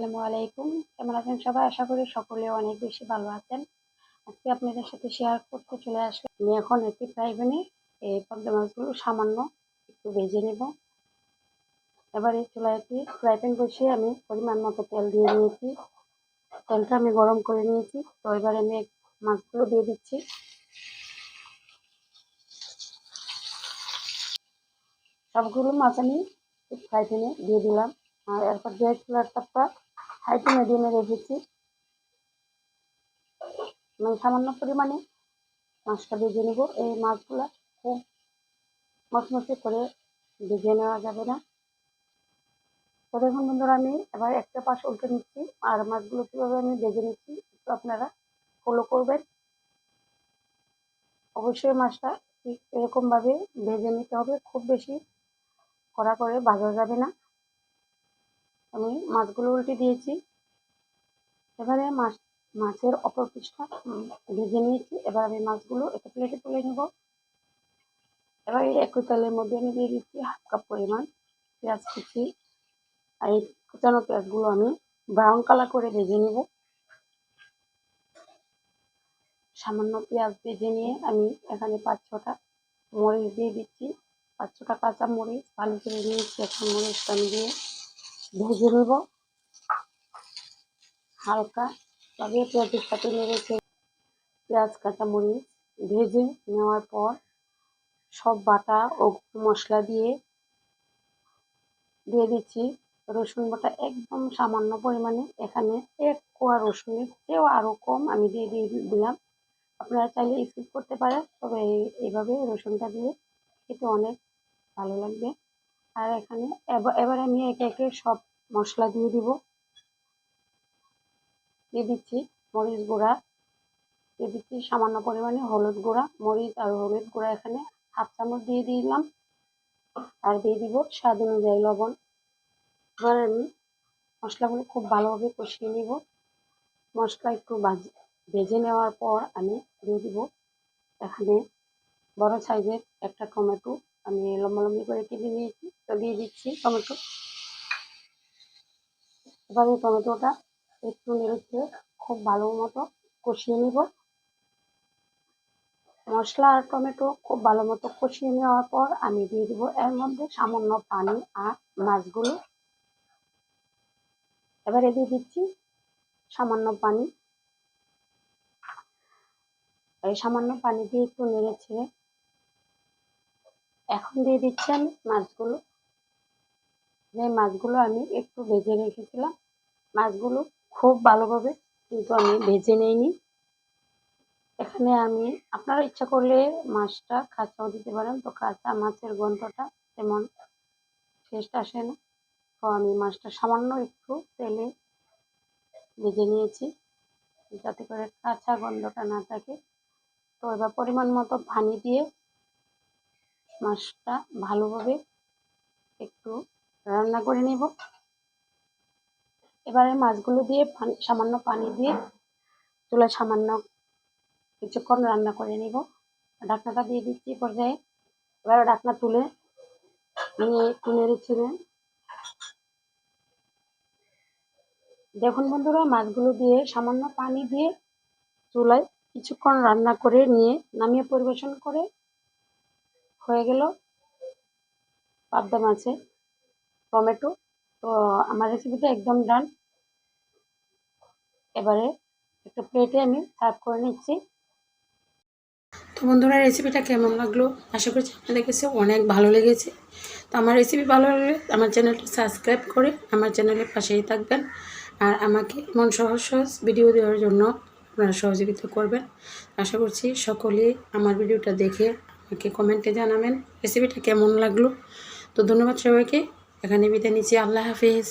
আলাইকুম। কেমন আছেন সবাই? আশা করি সকলে অনেক বেশি ভালো আছেন। আজকে আপনাদের সাথে শেয়ার করতে চলে আসবে। আমি এখন একটি ফ্রাই প্যানে এই পদ্মা মাছগুলো সামান্য একটু ভেজে নেব। এবার এই চুলায় একটি ফ্রাই প্যান বসিয়ে আমি পরিমাণ মতো তেল দিয়ে নিয়েছি। তেলটা আমি গরম করে নিয়েছি। তো এবার আমি মাছগুলো দিয়ে দিচ্ছি। সবগুলো মাছ আমি ফ্রাই প্যানে দিয়ে দিলাম। আর এরপর দিয়ে চুলার তাপটা হাই টু মিডিয়ামে রেখেছি আমি সামান্য পরিমাণে মাছটা ভেজে নেব। এই মাছগুলো খুব মচমচে করে ভেজে নেওয়া যাবে না। তো দেখুন বন্ধুরা, আমি এবার একটা পাশ উল্টে নিচ্ছি আর মাছগুলো কীভাবে আমি ভেজে নিচ্ছি একটু আপনারা ফলো করবেন। অবশ্যই মাছটা ঠিক এরকমভাবে ভেজে নিতে হবে। খুব বেশি কড়া করে ভাজা যাবে না। আমি মাছগুলো উল্টে দিয়েছি। এবারে মাছ, মাছের অপর পিসটা ভেজে নিয়েছি। এবার আমি মাছগুলো একটা প্লেটে তুলে নেব। এবার একই তেলের মধ্যে আমি দিয়ে দিচ্ছি হাফ কাপ পরিমাণ পেঁয়াজ কুচি। আর এই কুচানো পেঁয়াজগুলো আমি ব্রাউন কালার করে ভেজে নেব। সামান্য পেঁয়াজ ভেজে নিয়ে আমি এখানে পাঁচ ছটা মরিচ দিয়ে দিচ্ছি। পাঁচ ছটা কাঁচা মরিচ, ভালো করে নিয়েছি এখন মরিচটা আমি দিয়ে। ভেজে নেব। হালকা, তবে পেঁয়াজের সাথে নেড়েছে পেঁয়াজ, কাঁচামরিচ ভেজে নেওয়ার পর সব বাটা ও মশলা দিয়ে দিয়ে দিচ্ছি। রসুন বাটা একদম সামান্য পরিমাণে। এখানে এক কোয়া রসুনের চেয়েও আরও কম আমি দিয়ে দিয়ে দিলাম। আপনারা চাইলে স্কিপ করতে পারেন, তবে এইভাবে রসুনটা দিয়ে খেতে অনেক ভালো লাগবে। আর এখানে এবার আমি একে একে সব মশলা দিয়ে দিব। দিয়ে দিচ্ছি মরিচ গুঁড়া। দিয়ে দিচ্ছি সামান্য পরিমাণে হলুদ গুঁড়া, মরিচ আর হলুদ গুঁড়া এখানে হাফ চামচ দিয়ে দিলাম। আর দিয়ে দিব স্বাদ অনুযায়ী লবণ। এবার আমি মশলাগুলো খুব ভালোভাবে কষিয়ে নিব। মশলা একটু ভেজে নেওয়ার পর আমি দিয়ে দিব এখানে বড় সাইজের একটা টমেটো আমি লম্বা লম্বি করে কেটে নিয়েছি তো দিয়ে দিচ্ছি টমেটো। এবার টমেটোটা একটু নেড়ে খুব ভালো মতো কষিয়ে নিব। মশলা আর টমেটো খুব ভালো মতো কষিয়ে নেওয়ার পর আমি দিয়ে দিব এর মধ্যে সামান্য পানি আর মাছগুলো। এবারে দিয়ে দিচ্ছি সামান্য পানি। এই সামান্য পানি দিয়ে একটু নেড়ে ছেড়ে এখন দিয়ে দিচ্ছি আমি মাছগুলো। যে মাছগুলো আমি একটু ভেজে রেখেছিলাম, মাছগুলো খুব ভালোভাবে কিন্তু আমি ভেজে নেইনি। এখানে আমি, আপনারা ইচ্ছা করলে মাছটা কাঁচাও দিতে পারেন, তো কাঁচা মাছের গন্ধটা তেমন টেস্ট আসে না। তো আমি মাছটা সামান্য একটু তেলে ভেজে নিয়েছি, যাতে করে কাঁচা গন্ধটা না থাকে। তো এবার পরিমাণ মতো পানি দিয়ে মাছটা ভালোভাবে একটু রান্না করে নেব। এবারে মাছগুলো দিয়ে সামান্য পানি দিয়ে চুলায় সামান্য কিছুক্ষণ রান্না করে নিব। ঢাকনাটা দিয়ে দিচ্ছি পর্যায়ে। এবার ঢাকনা তুলে নিয়ে একটু নেড়ে দেখুন বন্ধুরা, মাছগুলো দিয়ে সামান্য পানি দিয়ে চুলায় কিছুক্ষণ রান্না করে নিয়ে নামিয়ে পরিবেশন করে হয়ে গেল। পাবদা মাছে টমেটো। তো আমার রেসিপিটা একদম ডান এবারে একটা প্লেটে আমি সার্ভ করে নিচ্ছি। তো বন্ধুরা রেসিপিটা কেমন লাগল? আশা করছি আপনাদের কাছে অনেক ভালো লেগেছে। তো আমার রেসিপি ভালো লাগলে আমার চ্যানেলটা সাবস্ক্রাইব করে আমার চ্যানেলের পাশেই থাকবেন। আর আমাকে এমন সহজ সহজ ভিডিও দেওয়ার জন্য আপনারা সহযোগিতা করবেন। আশা করছি সকলেই আমার ভিডিওটা দেখে আমাকে কমেন্টে জানাবেন। রেসিপিটা কেমন লাগল? তো ধন্যবাদ সবাইকে। এখানে বিদায় নিচ্ছি। আল্লাহ হাফিজ।